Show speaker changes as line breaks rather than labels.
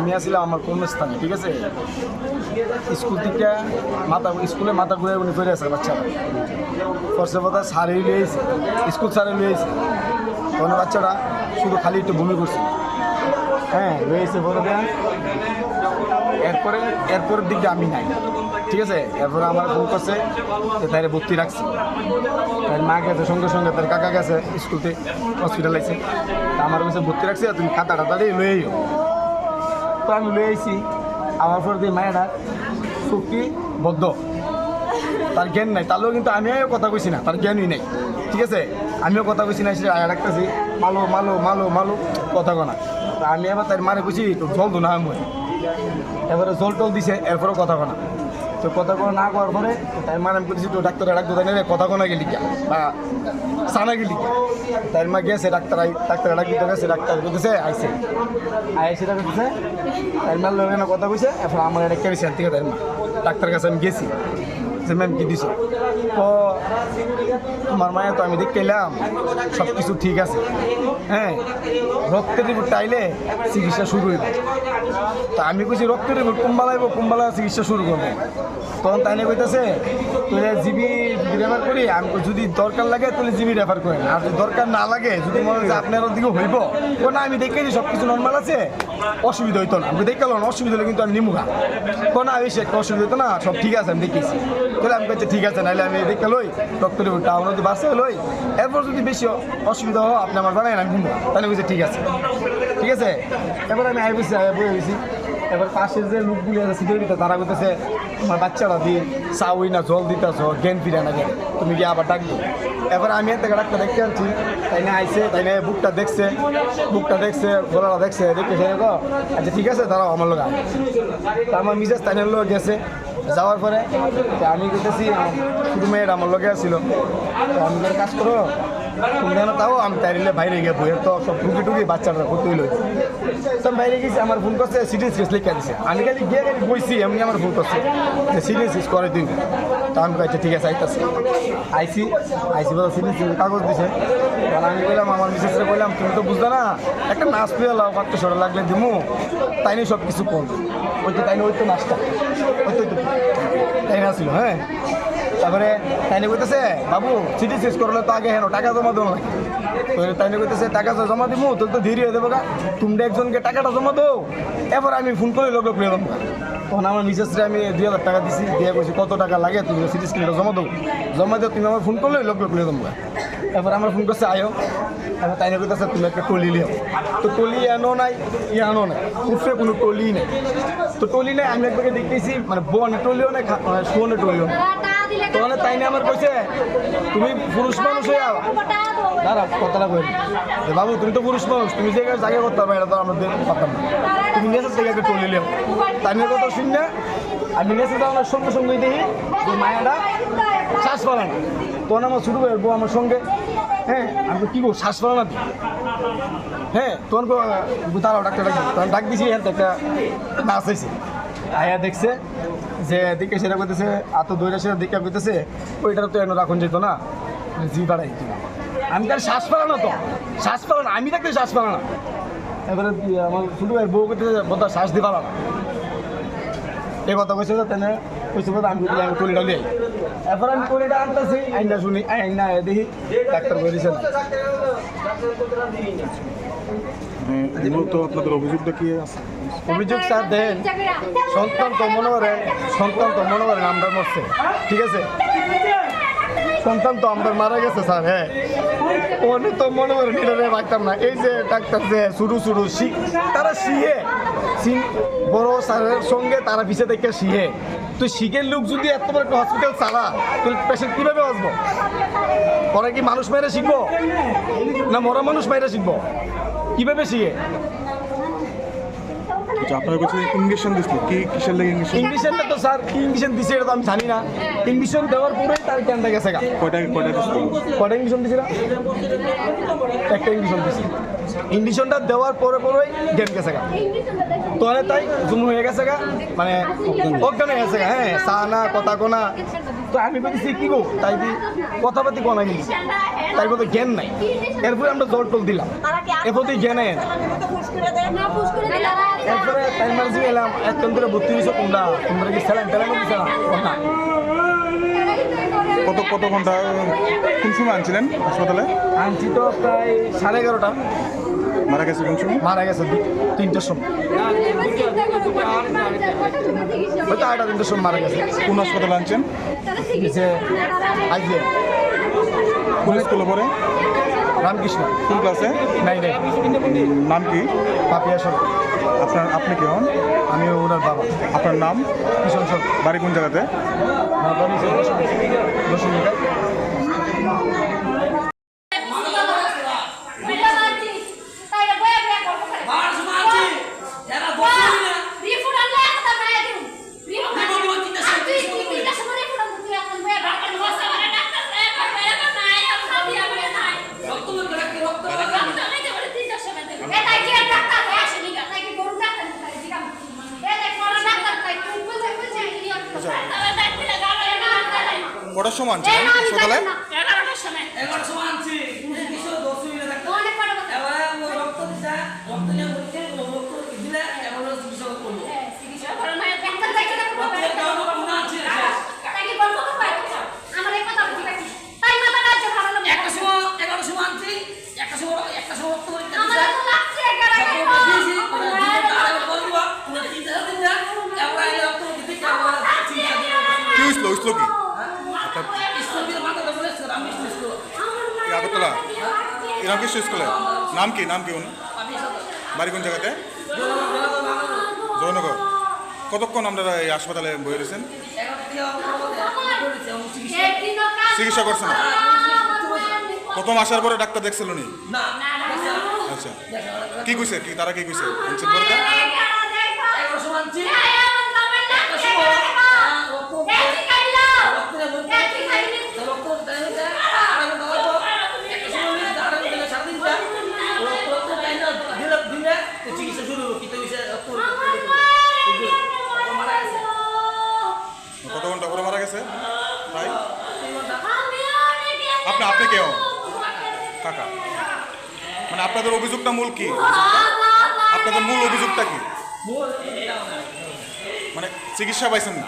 আমি আসছিলাম আমার কর্মস্থানে, ঠিক আছে? স্কুল থেকে মাথা, স্কুলে মাথা ঘুরে উনি ফিরে আসে বাচ্চারা। ফর্সে কথা সারে লিয়েছে স্কুল সারে লিয়েছে তখন বাচ্চারা শুধু খালি একটু বমি করছে। হ্যাঁ রয়েছে দেন এরপরে, এরপরের দিকে আমি নাই, ঠিক আছে? এরপরে আমার ফোন করছে যে তাই ভর্তি রাখছি। তার মা গেছে, সঙ্গে সঙ্গে তার কাকা গেছে স্কুলতে হসপিটাল আছে আমার কাছে ভর্তি রাখছি আর তুমি খাতাটা তাড়িয়ে লয়ে আইও। তো আমি লয়ে আইছি। আমার পর দিয়ে মায়েরা সুখী বদ্ধ। তার জ্ঞান নাই। তাহলেও কিন্তু আমিও কথা কইছি না। তার জ্ঞানই নাই। ঠিক আছে? আমিও কথা কইছি না, সে রাখতেছি। মালো মালো মালো মালো, কথা কনা। আমি এবার তার মারে কইছি তো জল দো না আমি এবারে জল টল দিছে, এরপরও কথা কনা। তো কথা কোনো না করার পরে তাই মানে আমি কইছি তো ডাক্তার ডাক্তার তাই না কথা কোনো গেলি বা সানা গেলি তাই মা গেছে, ডাক্তার ডাক্তার ডাক্তার গেছে, ডাক্তার বলতেছে আইসে ডাক্তার বলতেছে তাই মা লোকের না কথা কইছে এখন আমার একটা ঠিক আছে তাই মা, ডাক্তার কাছে আমি গেছি। ম্যাম কি দিছো? তো আমার মায়ের তো আমি দেখতে এলাম সব কিছু ঠিক আছে। হ্যাঁ রক্তের রিপোর্ট টাইলে চিকিৎসা শুরু হইব। তা আমি কইছি, রক্তের রিপোর্ট কুম্বালাইব কুম্বালা চিকিৎসা শুরু করব? তখন তাই নিয়ে কইতেছে তুই জিবি রেফার করি, আমি, যদি দরকার লাগে তাহলে জিবি রেফার করেন। আর যদি দরকার না লাগে, যদি মনে হয় আপনার দিকে হইব, ও না, আমি দেখে সব কিছু নর্মাল আছে, অসুবিধা হইতো না। আমি দেখে না অসুবিধা হলে কিন্তু আমি নিমুখা কোনো বেশি একটা অসুবিধা হতো না, সব ঠিক আছে, আমি দেখেছি। তাহলে আমি কাছে ঠিক আছে, নাহলে আমি দেখে লই ডক্টর টাউন যদি বাসে লই। এরপর যদি বেশি অসুবিধা হয়, আপনি আমার জানাই আমি ঘুমবো। তাহলে বলছে ঠিক আছে। ঠিক আছে? এবার আমি আই বসে বয়ে গেছি এবার পাশের যে লোকগুলি আছে, সিকিউরিটি, তারা করতেছে তোমার বাচ্চারা দিয়ে চাউই না জল দিতেছ, জ্ঞান ফিরে না তুমি গিয়ে আবার ডাকবো। এবার আমি থেকে ডাক্তার দেখতে আনছি, তাই না আইসে তাই না বুকটা দেখছে বুকটা দেখছে, গলাটা দেখছে দেখে সে আচ্ছা ঠিক আছে, দাঁড়াও আমার লোক আমার মিসেস তাইনের লোক গেছে। যাওয়ার পরে আমি করতেছি শুধু মেয়ের আমার লোকে আসছিল তো আমি কাজ করো তুমি তাও, আমি তাইলে বাইরে গিয়ে বইয়ের তো সব টুকি টুকি বাচ্চারা করতে হইল। তো আমি বাইরে গেছি, আমার ফোন করছে সিরিয়াস কেস লিখে দিছে। আমি খালি গিয়ে খালি বইছি, এমনি আমার ফোন করছে যে সিরিয়াস কেস করে দিন। তা আমি কাছে ঠিক আছে, আইতাছি। আইসি আইসি বলে সিরিয়াস কাগজ দিছে। তখন আমি বললাম আমার মিসেসরে বললাম তুমি তো বুঝতে না, একটা নাচ পেয়ে লাও পাত্র সরে লাগলে দিমু। তাই নিয়ে সব কিছু করব ওই তো তাই নিয়ে, ওই তো নাচটা। ওই তো। তাই না ছিল হ্যাঁ? তারপরে তাইনে কইতেছে, বাবু, চিঠি শেষ করলে তো আগে হেন টাকা জমা দেবো তাইনে কইতেছে, টাকা জমা দিব তোর তো ধীরে হয়ে দেবো গা। তোমরা একজনকে টাকাটা জমা দাও এবার আমি ফোন করে লোক নিয়ে তখন আমার মিসেসরে আমি দুই হাজার টাকা দিছি, দিয়ে বলছি কত টাকা লাগে? তুমি সিটি স্ক্রিনটা জমা দেবো জমা দিয়ে তুমি আমার ফোন করলে লোক লোক দেবো এবার আমার ফোন করছে, আয়ো। এবার তাইনে কইতেছে, তুমি একটা টলি লিও। তো টলি আনো নাই, ই আনো নাই উঠবে কোনো টলি নেই। তো টলি নেই, আমি একবারে দেখতেছি মানে বন টলিও নেই মানে শোনে টলিও নেই। তখন তাই নিয়ে আমার কইছে, তুমি পুরুষ মানুষ হয়ে দাঁড়া কথাটা কই বাবু, তুমি তো পুরুষ মানুষ, তুমি যে জায়গা করতে পারবে, এটা তো আমরা দেখতে পারতাম না। তুমি নেশার থেকে একটা টলি লিও। তাই নিয়ে কথা শুন না। আমি নেশা যাওয়ার সঙ্গে সঙ্গে দেখি, যে মায়াটা শ্বাস ফেলে না। তখন আমার শুরু করব আমার সঙ্গে হ্যাঁ আমি কী করব, শ্বাস ফেলে না হ্যাঁ তখন দাঁড়াও, ডাক্তার ডাক ডাক দিছি হ্যাঁ একটা নাচ হয়েছে আয়া দেখছে যে দিকে সেটা করতেছে এত দৈরা সেটা দিকে করতেছে ওইটা তো এনে রাখুন যেত না। জি, বাড়াই আমি তার শ্বাস ফেলানো তো। শ্বাস ফেলানো আমি থাকতে শ্বাস ফেলানো এবারে কি আমার শুধু ভাই বউ করতেছে বোধ শ্বাস দিয়ে পারা না। এই কথা কইছে তো তেনে কইছে বোধ আমি আমি টলিটা লিয়ে এরপর আমি টলিটা আনতেছি আইনা শুনি আইনা দেখি, ডাক্তার বলেছে না।
মূলত আপনাদের অভিযোগটা কি আছে?
অভিযোগ স্যার দেন। সন্তান তো মনে সন্তান তো মনে করেন আমরা মরছে। ঠিক আছে? সন্তান তো আমরা মারা গেছে স্যার হ্যাঁ। অনেক তো মনে করেন এটা পাইতাম না। এই যে ডাক্তার যে শুরু শুরু তারা শিখে বড় স্যারের সঙ্গে তারা পিছিয়ে থেকে শিখে তো শিখের লোক যদি এত বড় একটা হসপিটাল চালা, তাহলে পেশেন্ট কীভাবে বাঁচবো? পরে কি মানুষ মেরে শিখব? না মরা মানুষ মেরে শিখব? কীভাবে শিখে
আচ্ছা আপনার কাছে ইঞ্জেকশন দিছিল। কি কিসের লাগে
ইংলিশনটা তো স্যার কি ইংলিশন দিছে এটা তো আমি জানি না। ইংলিশন দেওয়ার পরেই তার জ্ঞানটা গেছে গা।
কয়টা কয়টা দিছিল
কটা ইংলিশন দিছিল? একটা ইংলিশন দিছি। ইন্ডিশনটা দেওয়ার পরে পরেই গেম গেছে গা। তো অনেক তাই জুম হয়ে গেছে গা। মানে অজ্ঞান হয়ে গেছে গা হ্যাঁ চা না কথা কোনা তো আমি বলছি কি গো? তাই দি কথাবার্তি কোনা গেলি তাই বলতে জ্ঞান নাই। এরপরে আমরা জোর টোল দিলাম এরপর তুই জ্ঞানে এরপরে তাই মারছি এলাম একজন করে ভর্তি হয়েছে তোমরা। তোমরা কি স্যালাইন ট্যালাইন না না
কত কত ঘণ্টা কোন সময় আনছিলেন হাসপাতালে?
আনছি তো প্রায় সাড়ে এগারোটা।
মারা গেছে কোন সময়?
মারা গেছে তিনটের সময়। হয়তো আড়াইটা তিনটের সময় মারা গেছে।
কোন হাসপাতালে আনছেন?
নিচে আইজে
কোন স্কুলে পড়ে?
রামকৃষ্ণ।
কোন ক্লাসে?
নাই নাই
নাম কি?
পাপিয়া সরকার।
আপনার আপনি কি হন?
আমি ওনার বাবা।
আপনার নাম?
কিষণ সরকার।
বাড়ি কোন জায়গাতে?
এগারোটার সময়
এগারো সময় আনছি।
রামকৃষ্ণ স্কুলে? নাম কি? নাম কি ওনার বাড়ি কোন জায়গাতে? জয়নগর। কতক্ষণ আপনারা এই হাসপাতালে বয়ে রয়েছেন? চিকিৎসা করছেন? প্রথম আসার পরে ডাক্তার দেখছিল নি
না
আচ্ছা। কি কইছে? কি তারা কি কইছে? আপনি আপনি কে হন কাকা। মানে আপনাদের অভিযোগটা মূল কি? আপনাদের মূল অভিযোগটা কি? মানে চিকিৎসা পাইছেন না?